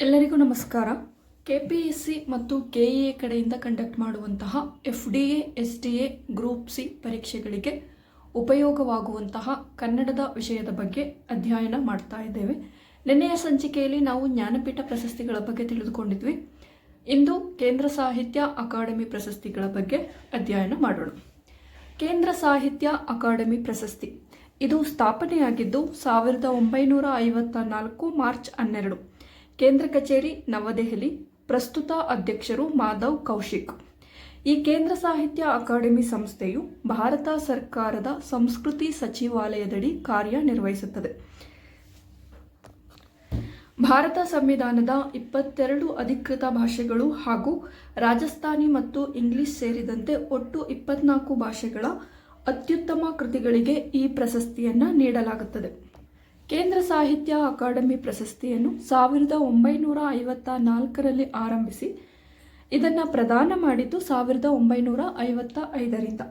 ಎಲ್ಲರಿಗೂ ನಮಸ್ಕಾರ. K P S C ಮತ್ತು ಕೆ ಇ ಎ ಕಡೆಯಿಂದ ಕಂಡಕ್ಟ್ ಮಾಡುವಂತಹ F D A S D A group C ಪರೀಕ್ಷೆಗಳಿಗೆ ಉಪಯೋಗವಾಗುವಂತಹ ಕನ್ನಡದ ವಿಷಯದ ಬಗ್ಗೆ ಅಧ್ಯಯನ ಮಾಡ್ತಾ ಇದ್ದೇವೆ. ನಿನ್ನೆಯ ಸಂಚಿಕೆಯಲ್ಲಿ ನಾವು ಜ್ಞಾನಪೀಠ ಪ್ರಶಸ್ತಿಗಳ ಬಗ್ಗೆ ತಿಳಿದುಕೊಂಡಿದ್ವಿ. ಇಂದು ಕೇಂದ್ರ ಸಾಹಿತ್ಯ ಅಕಾಡೆಮಿ ಪ್ರಶಸ್ತಿಗಳ ಬಗ್ಗೆ ಅಧ್ಯಯನ ಮಾಡೋಣ. ಕೇಂದ್ರ ಸಾಹಿತ್ಯ ಅಕಾಡೆಮಿ ಪ್ರಶಸ್ತಿ. ಇದು ಸ್ಥಾಪನೆಯಾಗಿದ್ದು ಸಾವಿರದ ಒಂಬೈನೂರ ಐವತ್ತ ನಾಲ್ಕು ಮಾರ್ಚ್ ಹನ್ನೆರಡು. ಕೇಂದ್ರ ಕಚೇರಿ ನವದೆಹಲಿ. ಪ್ರಸ್ತುತ ಅಧ್ಯಕ್ಷರು ಮಾಧವ್ ಕೌಶಿಕ್. ಈ ಕೇಂದ್ರ ಸಾಹಿತ್ಯ ಅಕಾಡೆಮಿ ಸಂಸ್ಥೆಯು ಭಾರತ ಸರ್ಕಾರದ ಸಂಸ್ಕೃತಿ ಸಚಿವಾಲಯದಡಿ ಕಾರ್ಯನಿರ್ವಹಿಸುತ್ತದೆ. ಭಾರತ ಸಂವಿಧಾನದ ಇಪ್ಪತ್ತೆರಡು ಅಧಿಕೃತ ಭಾಷೆಗಳು ಹಾಗೂ ರಾಜಸ್ಥಾನಿ ಮತ್ತು ಇಂಗ್ಲಿಷ್ ಸೇರಿದಂತೆ ಒಟ್ಟು ಇಪ್ಪತ್ನಾಲ್ಕು ಭಾಷೆಗಳ ಅತ್ಯುತ್ತಮ ಕೃತಿಗಳಿಗೆ ಈ ಪ್ರಶಸ್ತಿಯನ್ನು ನೀಡಲಾಗುತ್ತದೆ. ಕೇಂದ್ರ ಸಾಹಿತ್ಯ ಅಕಾಡೆಮಿ ಪ್ರಶಸ್ತಿಯನ್ನು ಸಾವಿರದ ಒಂಬೈನೂರ ಐವತ್ತ ನಾಲ್ಕರಲ್ಲಿ ಆರಂಭಿಸಿ, ಇದನ್ನು ಪ್ರದಾನ ಮಾಡಿದ್ದು ಸಾವಿರದ ಒಂಬೈನೂರ ಐವತ್ತ ಐದರಿಂದ.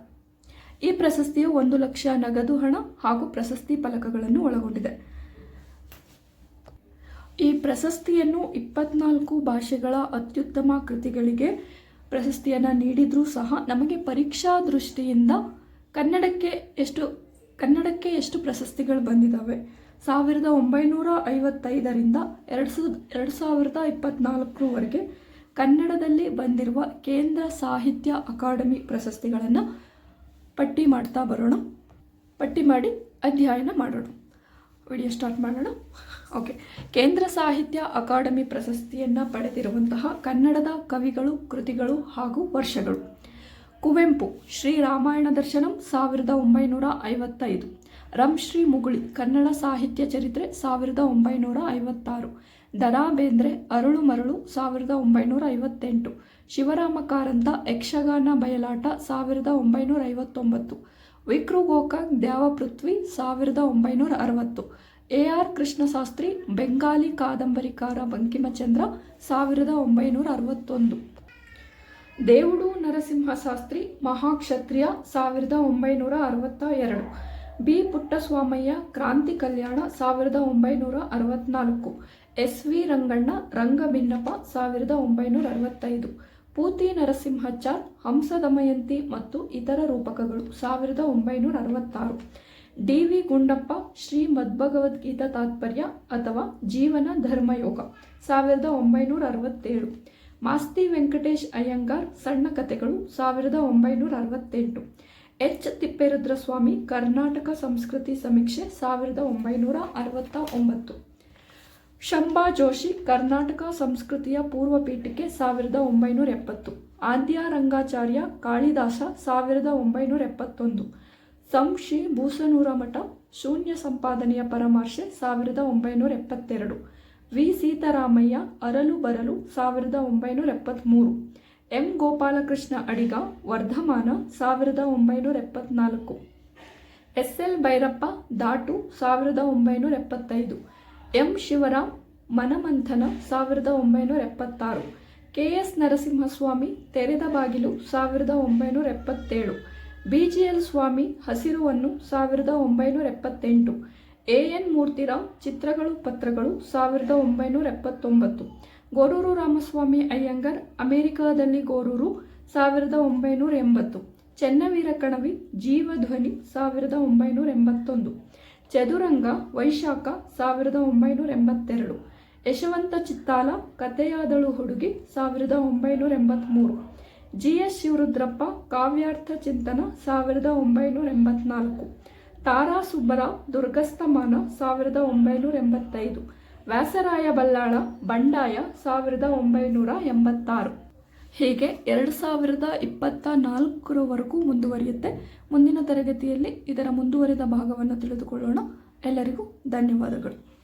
ಈ ಪ್ರಶಸ್ತಿಯು ಒಂದು ಲಕ್ಷ ನಗದು ಹಣ ಹಾಗೂ ಪ್ರಶಸ್ತಿ ಫಲಕಗಳನ್ನು ಒಳಗೊಂಡಿದೆ. ಈ ಪ್ರಶಸ್ತಿಯನ್ನು ಇಪ್ಪತ್ನಾಲ್ಕು ಭಾಷೆಗಳ ಅತ್ಯುತ್ತಮ ಕೃತಿಗಳಿಗೆ ಪ್ರಶಸ್ತಿಯನ್ನು ನೀಡಿದರೂ ಸಹ ನಮಗೆ ಪರೀಕ್ಷಾ ದೃಷ್ಟಿಯಿಂದ ಕನ್ನಡಕ್ಕೆ ಎಷ್ಟು ಕನ್ನಡಕ್ಕೆ ಎಷ್ಟು ಪ್ರಶಸ್ತಿಗಳು ಬಂದಿದ್ದಾವೆ ಸಾವಿರದ ಒಂಬೈನೂರ ಐವತ್ತೈದರಿಂದ ಎರಡು ಸಾವಿರದ ಎರಡು ಸಾವಿರದ ಇಪ್ಪತ್ತ್ನಾಲ್ಕರವರೆಗೆ ಕನ್ನಡದಲ್ಲಿ ಬಂದಿರುವ ಕೇಂದ್ರ ಸಾಹಿತ್ಯ ಅಕಾಡೆಮಿ ಪ್ರಶಸ್ತಿಗಳನ್ನು ಪಟ್ಟಿ ಮಾಡ್ತಾ ಬರೋಣ. ಪಟ್ಟಿ ಮಾಡಿ ಅಧ್ಯಯನ ಮಾಡೋಣ. ವಿಡಿಯೋ ಸ್ಟಾರ್ಟ್ ಮಾಡೋಣ. ಓಕೆ. ಕೇಂದ್ರ ಸಾಹಿತ್ಯ ಅಕಾಡೆಮಿ ಪ್ರಶಸ್ತಿಯನ್ನು ಪಡೆದಿರುವಂತಹ ಕನ್ನಡದ ಕವಿಗಳು, ಕೃತಿಗಳು ಹಾಗೂ ವರ್ಷಗಳು. ಕುವೆಂಪು, ಶ್ರೀ ರಾಮಾಯಣ ದರ್ಶನಂ, ಸಾವಿರದ ಒಂಬೈನೂರ ಐವತ್ತೈದು. ರಂಶ್ರೀ ಮುಗುಳಿ, ಕನ್ನಡ ಸಾಹಿತ್ಯ ಚರಿತ್ರೆ, ಸಾವಿರದ ಒಂಬೈನೂರ ಐವತ್ತಾರು. ದರಾ ಬೇಂದ್ರೆ ಅರಳು ಮರಳು, ಸಾವಿರದ ಒಂಬೈನೂರ ಐವತ್ತೆಂಟು. ಶಿವರಾಮ ಕಾರಂತ ಯಕ್ಷಗಾನ ಬಯಲಾಟ, ಸಾವಿರದ ಒಂಬೈನೂರ ಐವತ್ತೊಂಬತ್ತು. ವಿಕ್ರು ಗೋಕಾಕ್ ದ್ಯಾವಪೃಥ್ವಿ, ಸಾವಿರದ ಒಂಬೈನೂರ ಅರವತ್ತು. ಎ ಆರ್ ಕೃಷ್ಣಶಾಸ್ತ್ರಿ, ಬೆಂಗಾಲಿ ಕಾದಂಬರಿಕಾರ ಬಂಕಿಮಚಂದ್ರ, ಸಾವಿರದ ಒಂಬೈನೂರ ಅರವತ್ತೊಂದು. ದೇವುಡು ನರಸಿಂಹಶಾಸ್ತ್ರಿ, ಮಹಾಕ್ಷತ್ರಿಯ ಸಾವಿರದ ಒಂಬೈನೂರ ಅರವತ್ತ ಎರಡು. ಬಿ. ಪುಟ್ಟಸ್ವಾಮಯ್ಯ, ಕ್ರಾಂತಿ ಕಲ್ಯಾಣ ಸಾವಿರದ ಒಂಬೈನೂರ ಅರವತ್ನಾಲ್ಕು. ಎಸ್. ವಿ. ರಂಗಣ್ಣ ರಂಗಬಿನ್ನಪ್ಪ ಸಾವಿರದ ಒಂಬೈನೂರ ಅರವತ್ತೈದು. ಪೂತಿ ನರಸಿಂಹಚಾರ್, ಹಂಸದಮಯಂತಿ ಮತ್ತು ಇತರ ರೂಪಕಗಳು ಸಾವಿರದ ಒಂಬೈನೂರ ಅರವತ್ತಾರು. ಡಿ. ವಿ. ಗುಂಡಪ್ಪ, ಶ್ರೀ ಮದ್ಭಗವದ್ಗೀತಾ ತಾತ್ಪರ್ಯ ಅಥವಾ ಜೀವನ ಧರ್ಮಯೋಗ ಸಾವಿರದ ಒಂಬೈನೂರ ಅರವತ್ತೇಳು. ಮಾಸ್ತಿ ವೆಂಕಟೇಶ್ ಅಯ್ಯಂಗಾರ್ ಸಣ್ಣ ಕಥೆಗಳು ಸಾವಿರದ ಒಂಬೈನೂರ ಅರವತ್ತೆಂಟು. ಎಚ್. ತಿಪ್ಪೇರುದ್ರಸ್ವಾಮಿ ಕರ್ನಾಟಕ ಸಂಸ್ಕೃತಿ ಸಮೀಕ್ಷೆ ಸಾವಿರದ ಒಂಬೈನೂರ ಅರವತ್ತ ಒಂಬತ್ತು. ಶಂಭಾ ಜೋಶಿ ಕರ್ನಾಟಕ ಸಂಸ್ಕೃತಿಯ ಪೂರ್ವ ಪೀಠಿಕೆ ಸಾವಿರದ ಒಂಬೈನೂರ ಎಪ್ಪತ್ತು. ಆದ್ಯ ರಂಗಾಚಾರ್ಯ ಕಾಳಿದಾಸ ಸಾವಿರದ ಒಂಬೈನೂರ ಎಪ್ಪತ್ತೊಂದು. ಸಂಶಿ ಭೂಸನೂರ ಮಠ ಶೂನ್ಯ ಸಂಪಾದನೆಯ ಪರಮಾರ್ಶೆ ಸಾವಿರದ ಒಂಬೈನೂರ ಎಪ್ಪತ್ತೆರಡು. ವಿ. ಸೀತಾರಾಮಯ್ಯ, ಅರಲು ಬರಲು, ಸಾವಿರದ ಒಂಬೈನೂರ ಎಪ್ಪತ್ತ್ಮೂರು ಎಂ. ಗೋಪಾಲಕೃಷ್ಣ ಅಡಿಗ, ವರ್ಧಮಾನ, ಸಾವಿರದ ಒಂಬೈನೂರ ಎಪ್ಪತ್ನಾಲ್ಕು. ಎಸ್. ಎಲ್. ಭೈರಪ್ಪ, ದಾಟು, ಸಾವಿರದ ಒಂಬೈನೂರ ಎಪ್ಪತ್ತೈದು. ಎಂ. ಶಿವರಾಮ್, ಮನಮಂಥನ, ಸಾವಿರದ ಒಂಬೈನೂರ ಎಪ್ಪತ್ತಾರು. ಕೆ. ಎಸ್. ನರಸಿಂಹಸ್ವಾಮಿ, ತೆರೆದ ಬಾಗಿಲು, ಸಾವಿರದ ಒಂಬೈನೂರ ಎಪ್ಪತ್ತೇಳು. ಬಿ. ಜಿ. ಎಲ್. ಸ್ವಾಮಿ ಹಸಿರುವನ್ನು ಸಾವಿರದ ಒಂಬೈನೂರ ಎಪ್ಪತ್ತೆಂಟು. ಎ ಎನ್ ಮೂರ್ತಿರಾವ್, ಚಿತ್ರಗಳು, ಪತ್ರಗಳು, ಸಾವಿರದ ಒಂಬೈನೂರ ಎಪ್ಪತ್ತೊಂಬತ್ತು. ಗೋರೂರು ರಾಮಸ್ವಾಮಿ ಅಯ್ಯಂಗರ್, ಅಮೆರಿಕಾದಲ್ಲಿ ಗೋರೂರು, ಸಾವಿರದ ಒಂಬೈನೂರ ಎಂಬತ್ತು. ಚೆನ್ನವೀರ ಕಣವಿ, ಜೀವಧ್ವನಿ, ಸಾವಿರದ ಒಂಬೈನೂರ ಎಂಬತ್ತೊಂದು. ಚದುರಂಗ, ವೈಶಾಖ, ಸಾವಿರದ ಒಂಬೈನೂರ ಎಂಬತ್ತೆರಡು. ಯಶವಂತ ಚಿತ್ತಾಲ, ಕಥೆಯಾದಳು ಹುಡುಗಿ, ಸಾವಿರದ ಒಂಬೈನೂರ ಎಂಬತ್ತ್ಮೂರು ಜಿ ಎಸ್ ಶಿವರುದ್ರಪ್ಪ, ಕಾವ್ಯಾರ್ಥ ಚಿಂತನ, ಸಾವಿರದ ಒಂಬೈನೂರ ಎಂಬತ್ನಾಲ್ಕು. ತಾರಾ ಸುಬ್ಬರಾವ್ ದುರ್ಗಸ್ತಮಾನ ಸಾವಿರದ ಒಂಬೈನೂರ ಎಂಬತ್ತೈದು ವ್ಯಾಸರಾಯ ಬಲ್ಲಾಳ ಬಂಡಾಯ ಸಾವಿರದ ಒಂಬೈನೂರ ಎಂಬತ್ತಾರು. ಹೀಗೆ ಎರಡು ಸಾವಿರದ ಇಪ್ಪತ್ತ ನಾಲ್ಕರವರೆಗೂ ಮುಂದುವರಿಯುತ್ತೆ. ಮುಂದಿನ ತರಗತಿಯಲ್ಲಿ ಇದರ ಮುಂದುವರಿದ ಭಾಗವನ್ನು ತಿಳಿದುಕೊಳ್ಳೋಣ. ಎಲ್ಲರಿಗೂ ಧನ್ಯವಾದಗಳು.